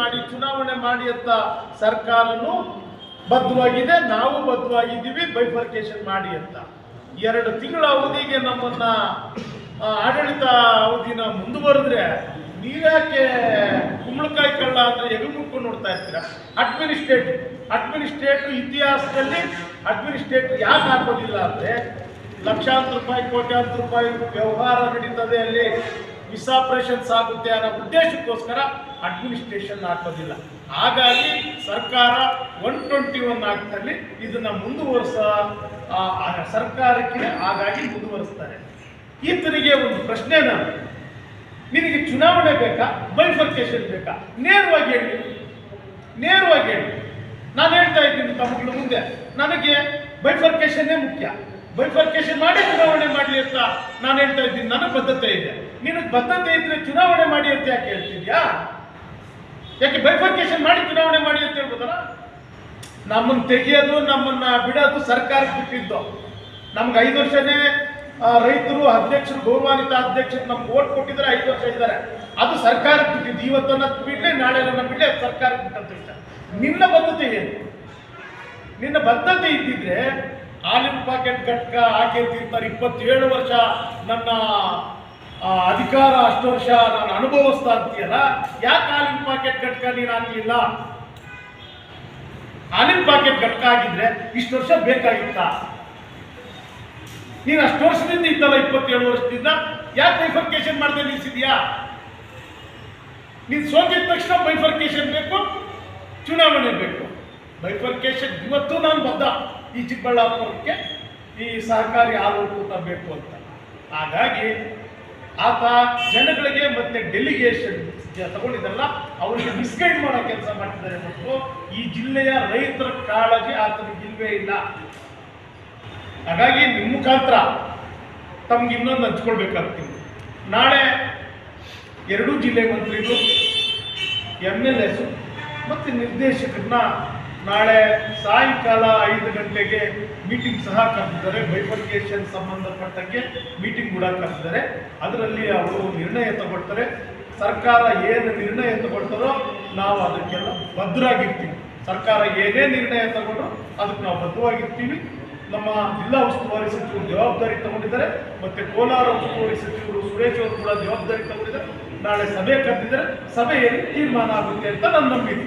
ಮಾಡಿ, ಚುನಾವಣೆ ಮಾಡಿ ಅಂತ ಸರ್ಕಾರನು ಬದ್ಧವಾಗಿದೆ, ನಾವು ಬದ್ಧವಾಗಿದ್ದೀವಿ ಬೈಫರ್ಕೇಶನ್ ಮಾಡಿ ಅಂತ. ಎರಡು ತಿಂಗಳ ಅವಧಿಗೆ ನಮ್ಮನ್ನ ಆಡಳಿತ ಅವಧಿನ ಮುಂದುವರೆದ್ರೆ ನೀರಾಕೆ ಕುಂಬಳಕಾಯಿ ಕಳ್ಳ ಅಂದ್ರೆ ಎಗಲು ಮುಕ್ಕೊಂಡು ನೋಡ್ತಾ ಇರ್ತೀರಾ? ಅಡ್ಮಿನಿಸ್ಟ್ರೇಟ್ ಅಡ್ಮಿನಿಸ್ಟ್ರೇಟಿವ್ ಇತಿಹಾಸದಲ್ಲಿ ಅಡ್ಮಿನಿಸ್ಟ್ರೇಟಿವ್ ಯಾಕೆ ಹಾಕೋದಿಲ್ಲ ಅಂದ್ರೆ ಲಕ್ಷಾಂತರ ರೂಪಾಯಿ, ಕೋಟ್ಯಾಂತರ ರೂಪಾಯಿ ವ್ಯವಹಾರ ನಡೀತದೆ ಅಲ್ಲಿ. ಮಿಸ್ಆಪರೇಷನ್ಸ್ ಆಗುತ್ತೆ ಅನ್ನೋ ಉದ್ದೇಶಕ್ಕೋಸ್ಕರ ಅಡ್ಮಿನಿಸ್ಟ್ರೇಷನ್ ಹಾಕೋದಿಲ್ಲ ಹಾಗಾಗಿ ಸರ್ಕಾರ ಒನ್ ಟ್ವೆಂಟಿ ಒನ್ ಆಕ್ಟಲ್ಲಿ ಇದನ್ನ ಮುಂದುವರಿಸ ಸರ್ಕಾರಕ್ಕೆ ಹಾಗಾಗಿ ಮುಂದುವರಿಸ್ತಾರೆ. ಈತನಿಗೆ ಒಂದು ಪ್ರಶ್ನೆ ನಾನು ನಿನಗೆ ಚುನಾವಣೆ ಬೇಕಾ? ಬೈಫರ್ಕೇಶನ್ ಬೇಕಾ? ನೇರವಾಗಿ ಹೇಳಿ. ನೇರವಾಗಿ ಹೇಳಿ. ನಾನು ಹೇಳ್ತಾ ಇದ್ದೀನಿ ತಮ್ಮಗಳ ಮುಂದೆ, ನನಗೆ ಬೈಫರ್ಕೇಶನ್ನೇ ಮುಖ್ಯ. ಬೈಫರ್ಕೇಶನ್ ಮಾಡಿ ಚುನಾವಣೆ ಮಾಡಲಿ ಅಂತ ನಾನು ಹೇಳ್ತಾ ಇದ್ದೀನಿ. ನನ್ನ ಬದ್ಧತೆ ಇದೆ. ನಿನಗೆ ಬದ್ಧತೆ ಇದ್ರೆ ಚುನಾವಣೆ ಮಾಡಿ ಅಂತ ಯಾಕೆ ಹೇಳ್ತಿದ್ಯಾ? ಯಾಕೆ ಬೈಫರ್ಕೇಶನ್ ಮಾಡಿ ಚುನಾವಣೆ ಮಾಡಿ ಅಂತ ಹೇಳ್ಬೋದಲ್ಲ? ನಮ್ಮನ್ನ ತೆಗೆಯೋದು, ನಮ್ಮನ್ನ ಬಿಡೋದು ಸರ್ಕಾರಕ್ಕೆ ಬಿಟ್ಟಿದ್ದು. ನಮ್ಗೆ ಐದು ವರ್ಷನೇ ರೈತರು ಅಧ್ಯಕ್ಷರು, ಗೌರವಾನ್ವಿತ ಅಧ್ಯಕ್ಷರು ನಮ್ಗೆ ಓಟ್ ಕೊಟ್ಟಿದ್ರೆ ಐದು ವರ್ಷ ಇದ್ದಾರೆ. ಅದು ಸರ್ಕಾರಕ್ಕೆ ಬಿಟ್ಟಿದ್ದು. ಇವತ್ತನ್ನ ಬಿಡ್ಲಿ ನಾಳೆ ಬಿಡ್ಲಿ ಸರ್ಕಾರ ಸರ್ಕಾರಕ್ಕೆ ಬಿಟ್ಟಂತ ಇಷ್ಟ ನಿನ್ನ ಬದ್ಧತೆ ಏನು? ನಿನ್ನ ಬದ್ಧತೆ ಇದ್ದಿದ್ರೆ ಹಾಲಿನ ಪಾಕೆಟ್ ಘಟಕ ಹಾಕಿ ಅಂತಿರ್ತಾರೆ ಇಪ್ಪತ್ತೇಳು ವರ್ಷ ನನ್ನ ಆ, ಅಧಿಕಾರ ಅಷ್ಟು ವರ್ಷ ನಾನು ಅನುಭವಿಸ್ತಾ ಅಂತೀಯಲ್ಲ ಯಾಕೆ ಹಾಲಿನ ಪಾಕೆಟ್ ಘಟಕ ನೀನು ಹಾಕ್ಲಿಲ್ಲ? ಹಾಲಿನ ಪಾಕೆಟ್ ಘಟಕ ಆಗಿದ್ರೆ ಇಷ್ಟು ವರ್ಷ ಬೇಕಾಗಿತ್ತ? ನೀನು ಅಷ್ಟು ವರ್ಷದಿಂದ ಇದ್ದಲ್ಲ ಇಪ್ಪತ್ತೇಳು ವರ್ಷದಿಂದ ಯಾಕೆ ಬೈಫರ್ಕೇಶನ್ ಮಾಡದೆ ನಿಲ್ಸಿದ್ಯಾ? ನೀನು ಸೋತಿದ ತಕ್ಷಣ ಬೈಫರ್ಕೇಶನ್ ಬೇಕು ಚುನಾವಣೆ ಬೇಕು. ಬೈಫರ್ಕೇಶನ್ ಇವತ್ತು ನಾನು ಬದ್ಧ ಈ ಚಿಕ್ಕಬಳ್ಳಾಪುರಕ್ಕೆ ಈ ಸಹಕಾರಿ ಹಾಲು ಒಕ್ಕೂಟ ಬೇಕು ಅಂತ. ಹಾಗಾಗಿ ಆತ ಜನಗಳಿಗೆ ಮತ್ತೆ ಡೆಲಿಗೇಷನ್ ತಗೊಂಡಿದ್ದಲ್ಲ, ಅವರಿಗೆ ಮಿಸ್ಗೈಡ್ ಮಾಡೋ ಕೆಲಸ ಮಾಡ್ತಿದ್ದಾರೆ ಮತ್ತು ಈ ಜಿಲ್ಲೆಯ ರೈತರ ಕಾಳಜಿ ಆತನಿಗೆ ಇಲ್ವೇ ಇಲ್ಲ. ಹಾಗಾಗಿ ನಿಮ್ಮ ಮುಖಾಂತರ ತಮ್ಗೆ ಇನ್ನೊಂದು ಹಂಚ್ಕೊಳ್ಬೇಕಾಗ್ತೀನಿ ನಾಳೆ ಎರಡೂ ಜಿಲ್ಲೆ ಮಂತ್ರಿಗಳು ಎಂ ಎಲ್ ಎಸ್ ಮತ್ತು ನಿರ್ದೇಶಕರನ್ನ ನಾಳೆ ಸಾಯಂಕಾಲ ಐದು ಗಂಟೆಗೆ ಮೀಟಿಂಗ್ ಸಹ ಕರೆದಿದ್ದಾರೆ. ಬೈಫರ್ಕೇಶನ್ ಸಂಬಂಧಪಟ್ಟಕ್ಕೆ ಮೀಟಿಂಗ್ ಕೂಡ ಕರೆದಿದ್ದಾರೆ. ಅದರಲ್ಲಿ ಅವರು ನಿರ್ಣಯ ತಗೊಳ್ತಾರೆ. ಸರ್ಕಾರ ಏನು ನಿರ್ಣಯ ತಗೊಳ್ತಾರೋ ನಾವು ಅದಕ್ಕೆಲ್ಲ ಭದ್ರಾಗಿರ್ತೀವಿ. ಸರ್ಕಾರ ಏನೇ ನಿರ್ಣಯ ತಗೊಂಡ್ರು ಅದಕ್ಕೆ ನಾವು ಬದ್ಧವಾಗಿರ್ತೀವಿ. ನಮ್ಮ ಜಿಲ್ಲಾ ಉಸ್ತುವಾರಿ ಸಚಿವರು ಜವಾಬ್ದಾರಿ ತಗೊಂಡಿದ್ದಾರೆ. ಮತ್ತೆ ಕೋಲಾರ ಉಸ್ತುವಾರಿ ಸಚಿವರು ಸುರೇಶ್ ಅವರು ಕೂಡ ಜವಾಬ್ದಾರಿ ತಗೊಂಡಿದ್ದಾರೆ. ನಾಳೆ ಸಭೆ ಕರೆದಿದ್ದಾರೆ. ಸಭೆಯಲ್ಲಿ ತೀರ್ಮಾನ ಆಗುತ್ತೆ ಅಂತ ನಾನು ನಂಬಿಕೆ.